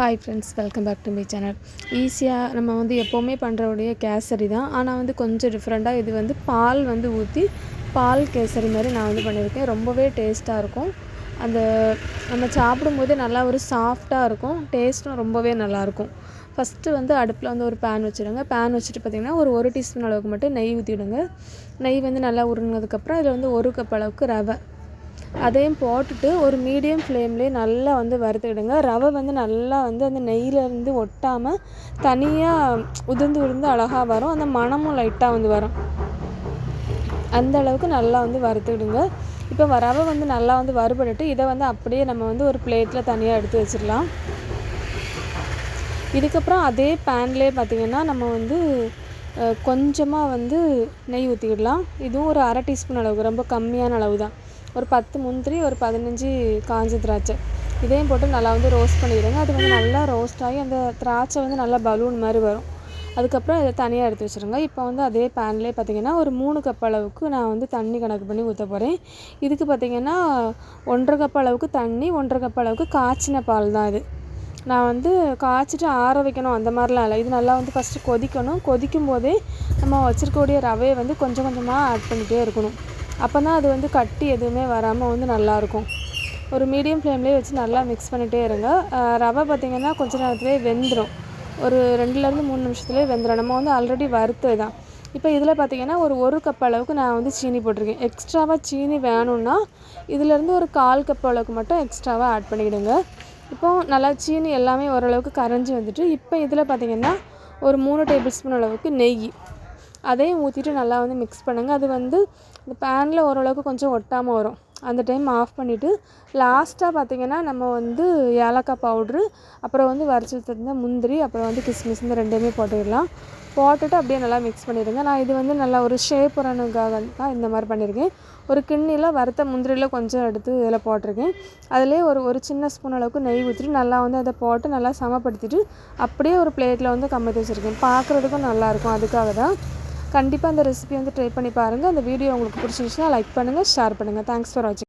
Hi friends welcome back to my channel ஈஸியாக நம்ம வந்து எப்போவுமே பண்ணுறவுடைய கேசரி தான். ஆனால் வந்து கொஞ்சம் டிஃப்ரெண்ட்டாக இது வந்து பால் வந்து ஊற்றி பால் கேசரி மாதிரி நான் வந்து பண்ணியிருக்கேன். ரொம்பவே டேஸ்ட்டாக இருக்கும். அந்த நம்ம சாப்பிடும்போதே நல்லா ஒரு சாஃப்டாக இருக்கும். டேஸ்ட்டும் ரொம்பவே நல்லாயிருக்கும் ஃபஸ்ட்டு வந்து அடுப்பில் வந்து ஒரு பேன் வச்சுடுங்க. பேன் வச்சுட்டு பார்த்திங்கன்னா ஒரு ஒரு டீஸ்பூன் அளவுக்கு மட்டும் நெய் ஊற்றிவிடுங்க நெய் வந்து நல்லா உருங்கினதுக்கப்புறம் இதில் வந்து ஒரு கப் அளவுக்கு ரவை. அதையும் போட்டுட்டு ஒரு மீடியம் ஃப்ளேம்லேயே நல்லா வந்து வறுத்துக்கிடுங்க. ரவை வந்து நல்லா வந்து அந்த நெய்யிலேருந்து ஒட்டாமல் தனியாக உதிர்ந்து உதிர்ந்து அழகாக வரும். அந்த மணமும் லைட்டாக வந்து வரும். அந்த அளவுக்கு நல்லா வந்து வறுத்துக்கிடுங்க. இப்போ ரவை வந்து நல்லா வந்து வறுபட்டுட்டு இதை வந்து அப்படியே நம்ம வந்து ஒரு பிளேட்டில் தனியாக எடுத்து வச்சிடலாம். இதுக்கப்புறம் அதே பேன்லேயே பார்த்திங்கன்னா நம்ம வந்து கொஞ்சமாக வந்து நெய் ஊற்றிக்கிடலாம் இதுவும் ஒரு அரை டீஸ்பூன் அளவுக்கு ரொம்ப கம்மியான அளவு தான் ஒரு பத்து முந்திரி ஒரு பதினஞ்சு காஞ்ச திராட்சை. இதையும் போட்டு நல்லா வந்து ரோஸ்ட் பண்ணிவிடுங்க அது வந்து நல்லா ரோஸ்ட் ஆகி அந்த திராட்சை வந்து நல்லா பலூன் மாதிரி வரும். அதுக்கப்புறம் இதை தனியாக எடுத்து வச்சுருங்க. இப்போ வந்து அதே பேன்லேயே பார்த்திங்கன்னா ஒரு மூணு கப் அளவுக்கு நான் வந்து தண்ணி கணக்கு பண்ணி ஊற்ற போகிறேன் இதுக்கு பார்த்திங்கன்னா ஒன்றரை கப் அளவுக்கு தண்ணி ஒன்றரை கப் அளவுக்கு காய்ச்சின பால் தான் இது. நான் வந்து காய்ச்சிட்டு ஆற வைக்கணும். அந்த மாதிரிலாம் இல்லை. இது நல்லா வந்து ஃபஸ்ட்டு கொதிக்கணும். கொதிக்கும் போதே நம்ம வச்சுருக்கக்கூடிய ரவையை வந்து கொஞ்சம் கொஞ்சமாக ஆட் பண்ணிகிட்டே இருக்கணும். அப்போ தான் அது வந்து கட்டி எதுவுமே வராமல் வந்து நல்லாயிருக்கும். ஒரு மீடியம் ஃப்ளேம்லேயே வச்சு நல்லா மிக்ஸ் பண்ணிகிட்டே இருங்க. ரவை பார்த்திங்கன்னா கொஞ்ச நேரத்துலேயே வெந்துடும் ஒரு ரெண்டுலேருந்து மூணு நிமிஷத்துலேயே வெந்துடும் நம்ம வந்து ஆல்ரெடி வறுத்து தான். இப்போ இதில் பார்த்திங்கன்னா ஒரு ஒரு கப் அளவுக்கு நான் வந்து சீனி போட்டிருக்கேன். எக்ஸ்ட்ராவாக சீனி வேணும்னா இதிலேருந்து ஒரு கால் கப் அளவுக்கு மட்டும் எக்ஸ்ட்ராவாக ஆட் பண்ணிக்கிடுங்க. இப்போது நல்லா சீனி எல்லாமே ஓரளவுக்கு கரைஞ்சி வந்துட்டு இப்போ இதில் பார்த்திங்கன்னா ஒரு மூணு டேபிள் ஸ்பூன் அளவுக்கு நெய். அதையும் ஊற்றிட்டு நல்லா வந்து மிக்ஸ் பண்ணுங்கள் அது வந்து இந்த பேனில் ஓரளவுக்கு கொஞ்சம் ஒட்டாமல் வரும். அந்த டைம் ஆஃப் பண்ணிவிட்டு லாஸ்ட்டாக பார்த்திங்கன்னா நம்ம வந்து ஏலக்காய் பவுட்ரு அப்புறம் வந்து வரைச்சி வச்சுருந்த முந்திரி அப்புறம் வந்து கிஸ்மிஸ் இந்த ரெண்டுமே போட்டுடலாம் போட்டுட்டு அப்படியே நல்லா மிக்ஸ் பண்ணிடுங்க. நான் இது வந்து நல்லா ஒரு ஷேப் வரணுக்காக தான் இந்த மாதிரி பண்ணியிருக்கேன் ஒரு கிண்ணியில் வறுத்த முந்திரியில் கொஞ்சம் எடுத்து இதில் போட்டிருக்கேன். அதிலே ஒரு ஒரு சின்ன ஸ்பூன் அளவுக்கு நெய் ஊற்றிட்டு நல்லா வந்து அதை போட்டு நல்லா சமப்படுத்திட்டு அப்படியே ஒரு பிளேட்டில் வந்து கம்மத்தி வச்சுருக்கேன். பார்க்குறதுக்கும் நல்லாயிருக்கும் அதுக்காக தான் கண்டிப்பாக அந்த ரெசிபி வந்து ட்ரை பண்ணி பாருங்கள் அந்த வீடியோ உங்களுக்கு பிடிச்சிருந்துச்சுன்னா லைக் பண்ணுங்கள் ஷேர் பண்ணுங்கள் தேங்க்ஸ் ஃபார் வாட்சிங்